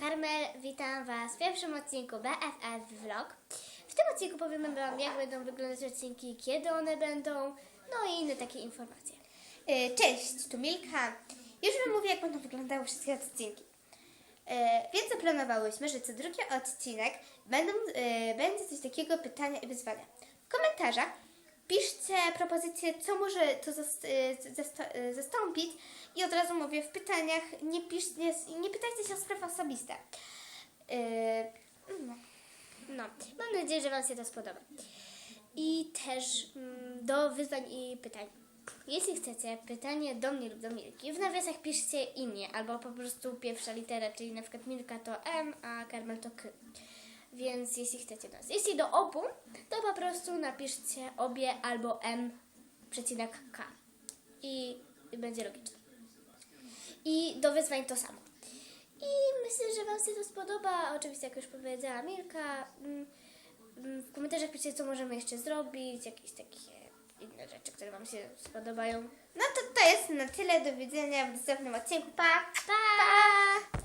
Karmel, witam Was w pierwszym odcinku BFF Vlog. W tym odcinku powiemy Wam, jak będą wyglądać odcinki, kiedy one będą, no i inne takie informacje. E, Cześć, tu Milka. Już Wam mówię, jak będą wyglądały wszystkie odcinki. E, Więc zaplanowałyśmy, że co drugi odcinek będą, e, będzie coś takiego pytania i wyzwania. W komentarzach piszcie propozycje, co może to zastąpić i od razu mówię, w pytaniach nie, pisz, nie, nie pytajcie się o osobiste. E, No. No, mam nadzieję, że Wam się to spodoba. I też mm, do wyzwań i pytań. Jeśli chcecie pytanie do mnie lub do Milki, w nawiasach piszcie imię albo po prostu pierwsza litera, czyli na przykład Milka to M, a Karmel to K. Więc jeśli chcecie nas. Jeśli do obu, to po prostu napiszcie obie albo M przecinek K. I, będzie logiczne. I do wyzwań to samo. I myślę, Wam się to spodoba. Oczywiście, jak już powiedziała Milka, mm, mm, w komentarzach piszcie, co możemy jeszcze zrobić, jakieś takie inne rzeczy, które Wam się spodobają. No to to jest na tyle. Do widzenia w następnym odcinku. Pa! Pa!